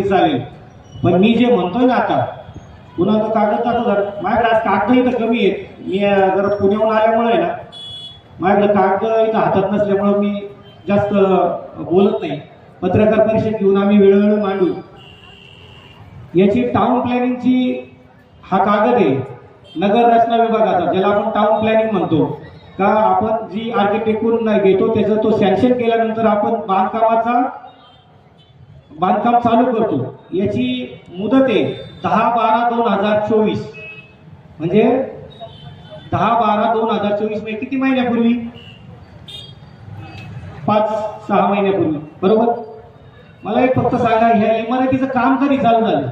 तरी चालेल. पण मी जे म्हणतोय ना आता पुन्हा तो कागद दाखवतात माझ्याकडे आज कागद इथं कमी आहेत. मी जरा पुण्याहून आल्यामुळे ना माझ्याकडे कागद इथं हातात नसल्यामुळं मी जास्त बोलत नाही. पत्रकार परिषद घेऊन आम्ही वेळोवेळी मांडू. याची टाउन प्लॅनिंगची हा कागद आहे. नगर रचना विभागाचा ज्याला आपण टाउन प्लॅनिंग म्हणतो. का आपण जी आर्किटेक्टकडून घेतो त्याचं तो सँक्शन केल्यानंतर आपण बांधकामाचा बांधकाम चालू करतो. याची मुदत आहे दहा बारा दोन हजार चोवीस. म्हणजे दहा बारा दोन हजार चोवीस म्हणजे किती महिन्यापूर्वी? पाच सहा महिन्यापूर्वी. बरोबर? मला एक फक्त सांगा ह्या इमारतीचं काम कधी चालू झालं?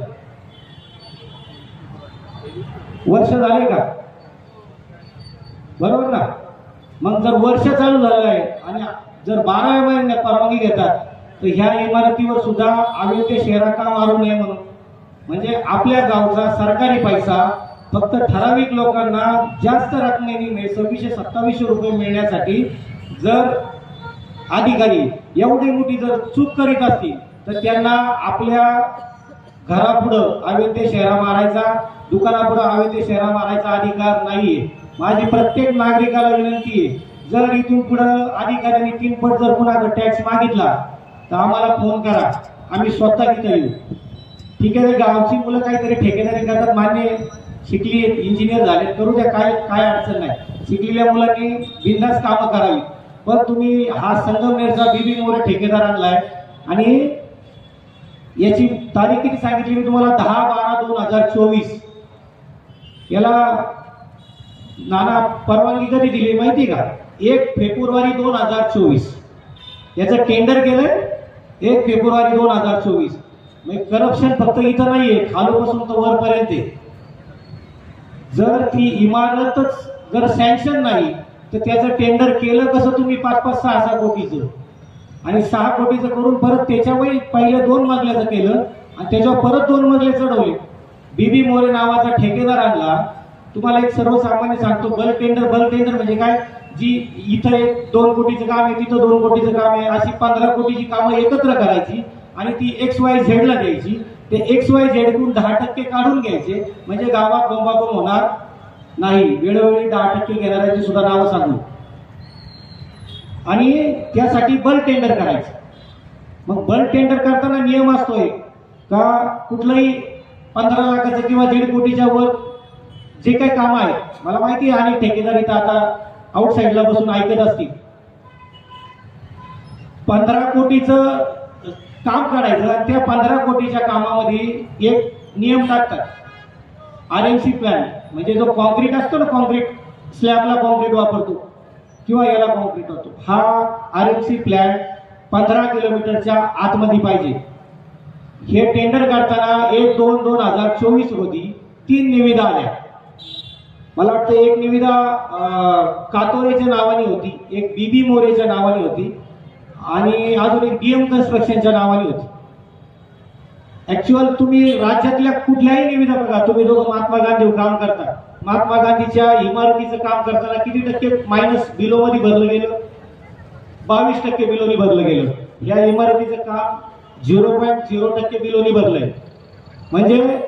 वर्ष झाले का? बरोबर ना? मग जर वर्ष चालू झालं आहे आणि जर बाराव्या महिन्यात परवानगी घेतात तर ह्या इमारतीवर सुद्धा अवैध ते का मारू नये म्हणून. म्हणजे आपल्या गावचा सरकारी पैसा फक्त ठराविक लोकांना जास्त रकमेने सव्वीसशे सत्तावीसशे रुपये मिळण्यासाठी जर अधिकारी एवढी मोठी जर चूक करीत असतील तर त्यांना आपल्या घरापुढं अवैध शेरा मारायचा दुकानापुढं अवैध शेरा मारायचा अधिकार नाहीये. माझी प्रत्येक नागरिकाला विनंती आहे जर इथून पुढं अधिकाऱ्यांनी तीन पट जर कुणाकडे टॅक्स मागितला तर आम्हाला फोन करा. आम्ही स्वतः तिथं येऊ. ठीक आहे गावची मुलं काहीतरी ठेकेदारी करतात मान्य शिकली आहेत इंजिनियर झालेत करू द्या काय काय अडचण नाही. शिकलेल्या मुलांनी बिंदास कामं करावी. पण तुम्ही हा संगमनेरचा बीबी मोरे ठेकेदार आणलाय. आणि याची तारीख किती सांगितली मी तुम्हाला? दहा बारा दोन हजार चोवीस. याला नाना परवानगी कधी दिली माहिती का? एक फेब्रुवारी दोन हजार चोवीस. याचं टेंडर केलंय एक फेब्रुवारी दोन हजार चोवीस. म्हणजे करप्शन फक्त इथं नाहीये खालूपासून तर वरपर्यंत आहे. जर ती इमारतच जर सँक्शन नाही तर त्याचं टेंडर केलं कसं तुम्ही पाच पाच सहा सहा कोटीचं? आणि सहा कोटीचं करून परत त्याच्यावर पहिल्या दोन मजल्याचं केलं आणि त्याच्यावर परत दोन मजले चढवले. बीबी मोरे नावाचा ठेकेदार आणला. तुम्हाला एक सर्वसामान्य सांगतो बल्क टेंडर बल्क टेंडर म्हणजे काय? जी इथं एक दोन कोटीचं काम आहे तिथं दोन कोटीचं काम आहे अशी पंधरा कोटीची कामं एकत्र करायची आणि ती एक्स वाय झेडला द्यायची. ते एक्स वाय झेडकून दहा टक्के काढून घ्यायचे. म्हणजे गावात बोंबाबोंब होणार नाही. वेळोवेळी दहा टक्के घेणाऱ्याची सुद्धा नावं सांगू. आणि त्यासाठी बल्क टेंडर करायचं. मग बल्क टेंडर करताना नियम असतोय का कुठलंही पंधरा लाखाचं किंवा दीड कोटीच्या वर जे काही काम आहे मला माहिती आहे आणि ठेकेदार इथं आता आउटसाईडला बसून ऐकत असतील. पंधरा कोटीचं काम काढायचं आणि त्या पंधरा कोटीच्या कामामध्ये एक नियम टाकतात आर एम सी प्लॅन म्हणजे जो कॉन्क्रीट असतो ना कॉन्क्रीट स्लॅबला कॉन्क्रीट वापरतो किंवा याला कॉन्क्रीट होतो हा आर एम सी प्लॅन पंधरा किलोमीटरच्या आतमध्ये पाहिजे. हे टेंडर करताना एक दोन दोन हजार चोवीस रोजी तीन निविदा आल्या. मला वाटतं एक निविदा कातोरेच्या नावाने होती. एक बीबी मोरेच्या नावाने होती. आणि अजून एक डीएम कन्स्ट्रक्शनच्या नावाने होती. ऍक्च्युअल तुम्ही राज्यातल्या कुठल्याही निविदा बघा. तुम्ही दोघं महात्मा गांधी काम करता. महात्मा गांधीच्या इमारतीचं काम करताना किती टक्के मायनस बिलोमध्ये भरलं गेलं? बावीस टक्के बिलोनी भरलं गेलं. या इमारतीचं काम झिरो पॉईंट झिरो टक्के बिलोनी भरलंय. म्हणजे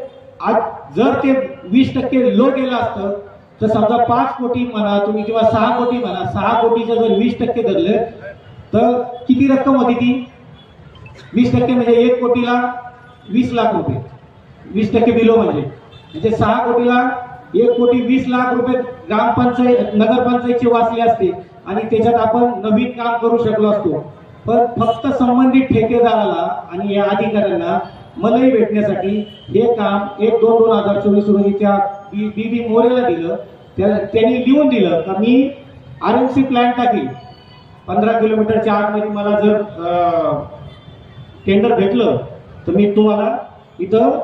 आज जर ते वीस टक्के लो गेलं असतं तर समजा पाच कोटी म्हणा तुम्ही किंवा सहा कोटी म्हणा सहा कोटीचं जर वीस टक्के धरलं तर किती रक्कम होती ती? वीस टक्के म्हणजे एक कोटीला वीस लाख रुपये. वीस टक्के बिलो म्हणजे. म्हणजे सहा कोटीला एक कोटी वीस लाख रुपये ग्रामपंचायत नगरपंचायतचे वाचले असते आणि त्याच्यात आपण नवीन काम करू शकलो असतो. पण फक्त संबंधित ठेकेदाराला आणि या अधिकाऱ्यांना मलई भेटण्यासाठी हे काम एक दोन दोन हजार चोवीस रोजीच्या बी बी मोरेला दिलं. त्या त्यांनी लिहून दिलं का मी आर एम सी प्लॅन टाकेल. पंधरा किलोमीटरच्या आतमध्ये मला जर टेंडर भेटलं तर मी तुम्हाला इथं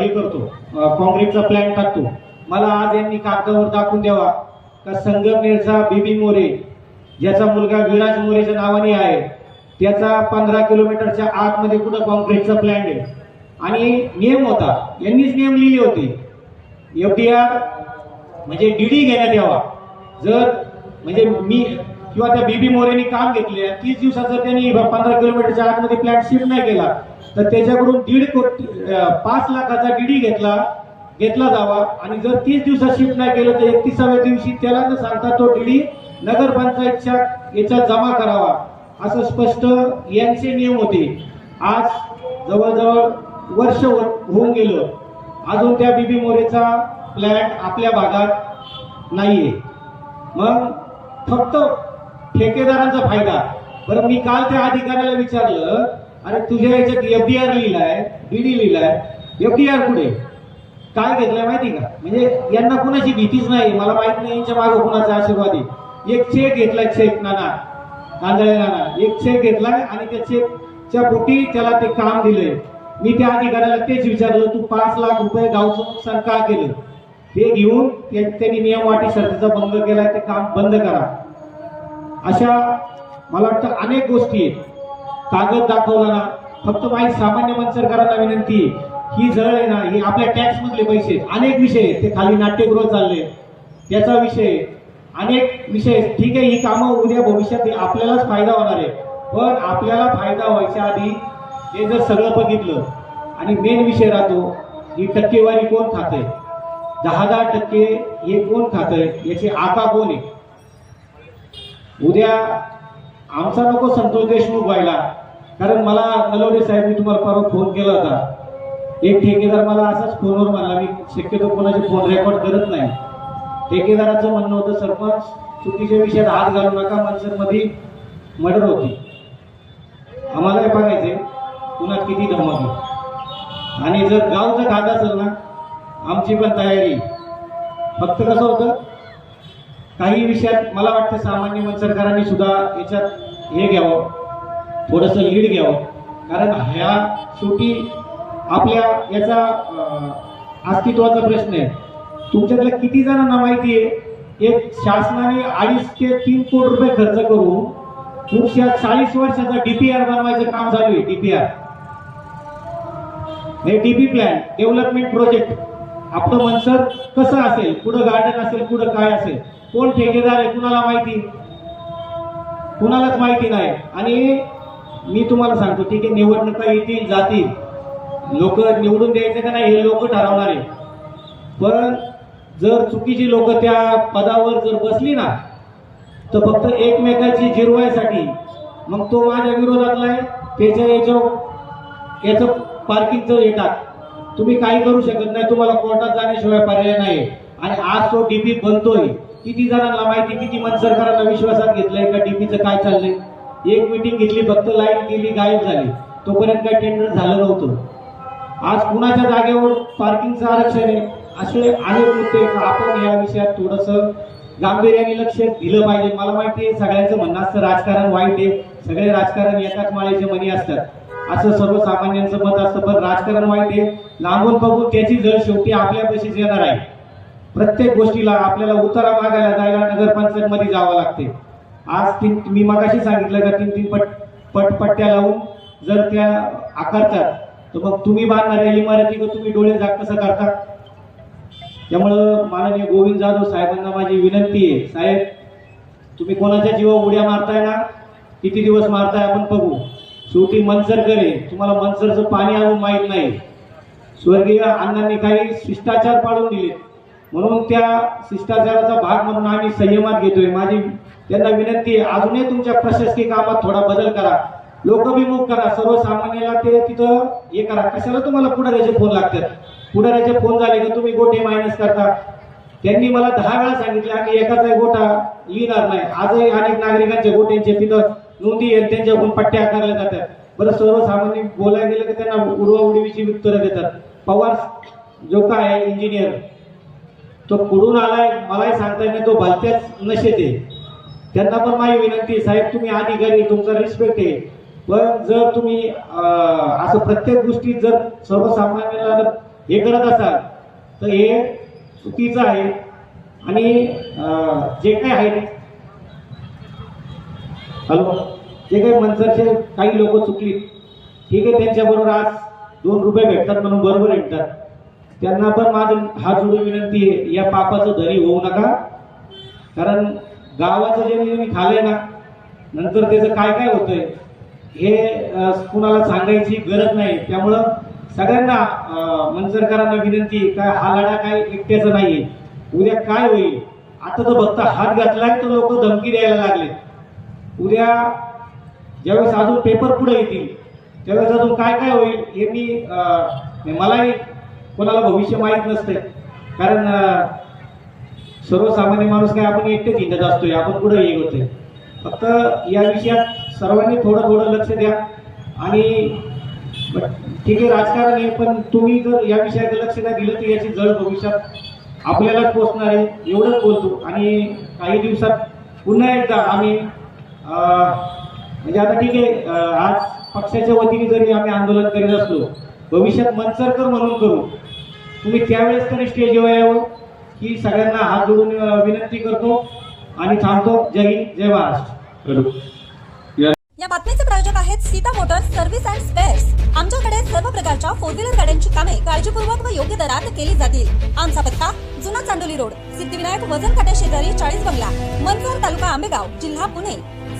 हे करतो. काँक्रीटचा प्लॅन टाकतो. मला आज यांनी कागदावर दाखवून द्यावा का संगमनेरचा बीबी मोरे ज्याचा मुलगा विराज मोरेच्या नावाने आहे त्याचा पंधरा किलोमीटरच्या आतमध्ये कुठं काँक्रीटचा प्लॅन आहे? आणि नियम होता. यांनीच नियम लिहिले होते. एफ डी आर म्हणजे डी डी घेण्यात यावा. जर म्हणजे मी किंवा त्या बीबी मोरेनी काम घेतले तीस दिवसात जर त्यांनी पंधरा किलोमीटरच्या आतमध्ये फ्लॅट शिफ्ट नाही केला तर त्याच्याकडून दीड कोटी पाच लाखाचा डी डी घेतला घेतला जावा. आणि जर तीस दिवसात शिफ्ट नाही केलं तर एकतीसाव्या दिवशी त्याला न सांगता तो डी डी नगरपंचायतच्या याच्यात जमा करावा. असं स्पष्ट यांचे नियम होते. आज जवळजवळ वर्ष होऊन गेलं. अजून त्या बीबी मोरेचा फ्लॅट आपल्या भागात नाहीये. मग फक्त ठेकेदारांचा फायदा. बरं मी काल त्या अधिकाऱ्याला विचारलं अरे तुझ्या याच्यात एफ डी आर लिहिलाय ईडी लिहिलाय एफ डी आर कुठे? काय घेतलंय माहिती का? म्हणजे यांना कुणाची भीतीच नाही मला माहीत नाही यांच्या मागे कुणाचा आशीर्वाद आहे. एक चेक घेतलाय चेक नाना कांदळे नाना एक चेक घेतलाय आणि त्या चेकच्या पोटी त्याला ते काम दिलंय. मी त्या अधिकाऱ्याला तेच विचारलं तू पाच लाख रुपये गावचं नुकसान का केलं. ते घेऊन त्यांनी नियम वाटी शर्तीचा भंग केलाय ते काम बंद करा. अशा मला वाटतं अनेक गोष्टी आहेत. कागद दाखवला ना फक्त माझी सामान्य मनसरकारांना विनंती आहे, ही जळ आहे ना ही आपल्या टॅक्स मधले पैसे अनेक विषय आहेत. ते खाली नाट्यगृह चालले. त्याचा विषय अनेक विषय ठीक आहे ही कामं उद्या भविष्यात हे आपल्यालाच फायदा होणार आहे. पण आपल्याला फायदा व्हायच्या आधी हे जर सगळं बघितलं आणि मेन विषय राहतो ही टक्केवारी कोण खाते? दहा दहा टक्के हे कोण खातंय याची आका कोण आहे? उद्या आमचा नको संतोष देशमुख व्हायला कारण मला नलवडे साहेब मी तुम्हाला परवा फोन केला होता. एक ठेकेदार मला असाच फोनवर म्हणला मी शक्यतो कोणाचे फोन रेकॉर्ड करत नाही. ठेकेदाराचं म्हणणं होतं सरपंच चुकीच्या विषयात हात घालू नका मनसरमध्ये मर्डर होती. आम्हाला हे आहे पुन्हा किती धमक आणि जर गावचं खात असेल ना आमची पण तयारी. फक्त कसं होतं काही विषयात मला वाटतं सामान्य मन सरकारांनी सुद्धा याच्यात हे घ्यावं थोडंसं लीड घ्यावं. कारण ह्या शेवटी आपल्या याचा अस्तित्वाचा प्रश्न आहे. तुमच्यातल्या किती जणांना माहिती आहे एक शासनाने अडीच ते तीन कोटी रुपये खर्च करून पुढच्या चाळीस वर्षाचा डीपीआर बनवायचं काम चालू आहे डीपीआर हे डीपी प्लॅन डेव्हलपमेंट प्रोजेक्ट. आपलं मनसर कसं असेल? कुठं गार्डन असेल कुठं काय असेल? कोण ठेकेदार आहे कुणाला माहिती? कुणालाच माहिती नाही. आणि मी तुम्हाला सांगतो ठीक आहे निवडणुका येतील जातील. लोक निवडून द्यायचे का नाही हे लोक ठरवणार आहे. पण जर चुकीची लोक त्या पदावर जर बसली ना तर फक्त एकमेकाची जिरवायसाठी मग तो माझ्या विरोधातला आहे त्याच्या याच्या याचं पार्किंगचं हे टाक तुम्ही काही करू शकत नाही तुम्हाला कोर्टात जाण्याशिवाय पर्याय नाही आणि आज तो डीपी बनतोय. किती जणांना माहिती किती मन सरकारांना विश्वासात घेतलंय का डीपीचं काय चाललंय? एक मिटिंग घेतली फक्त लाइट गेली गायब झाली. तोपर्यंत काय टेंडर झालं नव्हतं. आज कुणाच्या जागेवर पार्किंगचं आरक्षण आहे? असे अनेक मुद्दे आपण या विषयात थोडस गांभीर्याने लक्ष दिलं पाहिजे. मला माहिती आहे सगळ्यांचं म्हणणं असतं राजकारण वाईट आहे. सगळे राजकारण एकाच माळेचे मनी असतात. असं सर्वसामान्यांचं मत असतं पण राजकारण वाईट आहे. लांबून बघून त्याची जळ शेवटी आपल्या पैशीच येणार आहे. प्रत्येक गोष्टीला आपल्याला उतारा मागायला जायला नगरपंचायत मध्ये जावं लागते. आज तीन मी मगाशी सांगितलं का तीन तीन पट पटपट्ट्या लावून जर त्या आकारतात तर मग तुम्ही बांधणाऱ्या इमारती तुम्ही डोळे जाग कसं करता? त्यामुळं माननीय गोविंद जाधव साहेबांना माझी विनंती आहे. साहेब तुम्ही कोणाच्या जीवा उड्या मारताय ना? किती दिवस मारताय आपण बघू. शेवटी मनसर करे तुम्हाला मनसरचं पाणी आणून माहीत नाही. स्वर्गीय अण्णांनी काही शिष्टाचार पाळून दिले. म्हणून त्या शिष्टाचाराचा भाग म्हणून आम्ही संयमात घेतोय. माझी त्यांना विनंती आहे अजूनही तुमच्या प्रशासकीय कामात थोडा बदल करा. लोकभिमुख करा. सर्वसामान्याला ते तिथं हे करा. कशाला तुम्हाला पुढाऱ्याचे फोन लागतात? पुढाऱ्याचे फोन झाले की तुम्ही गोटे मायनस करता. त्यांनी मला दहा वेळा सांगितले आम्ही एकाचा गोटा लिहिणार नाही. आजही अनेक नागरिकांचे गोट्यांचे तिथं नोंदी आहेत त्यांच्याकडून पट्ट्या आकारल्या जातात. बरं सर्वसामान्य बोलायला गेलं की त्यांना उडवाउडीविषयी उत्तरं देतात. पवार जो काय आहे इंजिनियर तो कुठून आलाय मलाही सांगता येईल तो भलत्याच नशेत आहे. त्यांना पण माझी विनंती साहेब तुम्ही अधिकारी तुमचा रिस्पेक्ट आहे. पण जर तुम्ही असं प्रत्येक गोष्टीत जर सर्वसामान्याला जर हे करत असाल तर हे चुकीचं आहे. आणि जे काही आहे हॅलो? जे काही मनसरचे काही लोक चुकली ठीक आहे त्यांच्याबरोबर आज दोन रुपये भेटतात म्हणून बरोबर भेटतात त्यांना पण माझं हात जोडून विनंती आहे या पापाचं धरी होऊ नका. कारण गावाचं जे मी खाले ना नंतर त्याचं काय काय होतंय हे कुणाला सांगायची गरज नाही. त्यामुळं सगळ्यांना अ, मंजरकरांना विनंती काय हा लढा काय एकट्याचा नाही उद्या काय होईल? आता तो फक्त हात घातला तर लोक धमकी द्यायला लागले उद्या ज्यावेळेस अजून पेपर पुढे येतील त्यावेळेस अजून काय काय होईल हे मी मलाही कोणाला भविष्य माहीत नसते कारण सर्वसामान्य माणूस काय आपण एकटेच हिंडत असतोय आपण पुढे हे होतोय. फक्त या विषयात सर्वांनी थोडं थोडं लक्ष द्या. आणि ठीक आहे राजकारण आहे पण तुम्ही जर या विषयाकडे लक्ष नाही दिलं तर याची जळ भविष्यात आपल्यालाच पोचणार आहे. एवढंच बोलतो. आणि काही दिवसात पुन्हा एकदा आम्ही म्हणजे आता ठीक आहे आज पक्षाच्या वतीने जरी आम्ही आंदोलन करीत असलो भविष्यात मनसरकर म्हणून करू तुम्ही त्यावेळेस तरी स्टेजवर यावं ही सगळ्यांना हात जोडून विनंती करतो आणि थांबतो. जय हिंद जय महाराष्ट्र. या बातमीचे प्रायोजक आहेत Sita motors service and spares. आमच्याकडे सर्व प्रकारच्या फोर व्हीलर गाड्यांची कामे काळजीपूर्वक व योग्य दरात केली जातील. आमचा पत्ता जुना चांडोली रोड. सिद्धिविनायक वजन काट्या शेजारी चाळीस बंगला मनसर तालुका आंबेगाव जिल्हा पुणे.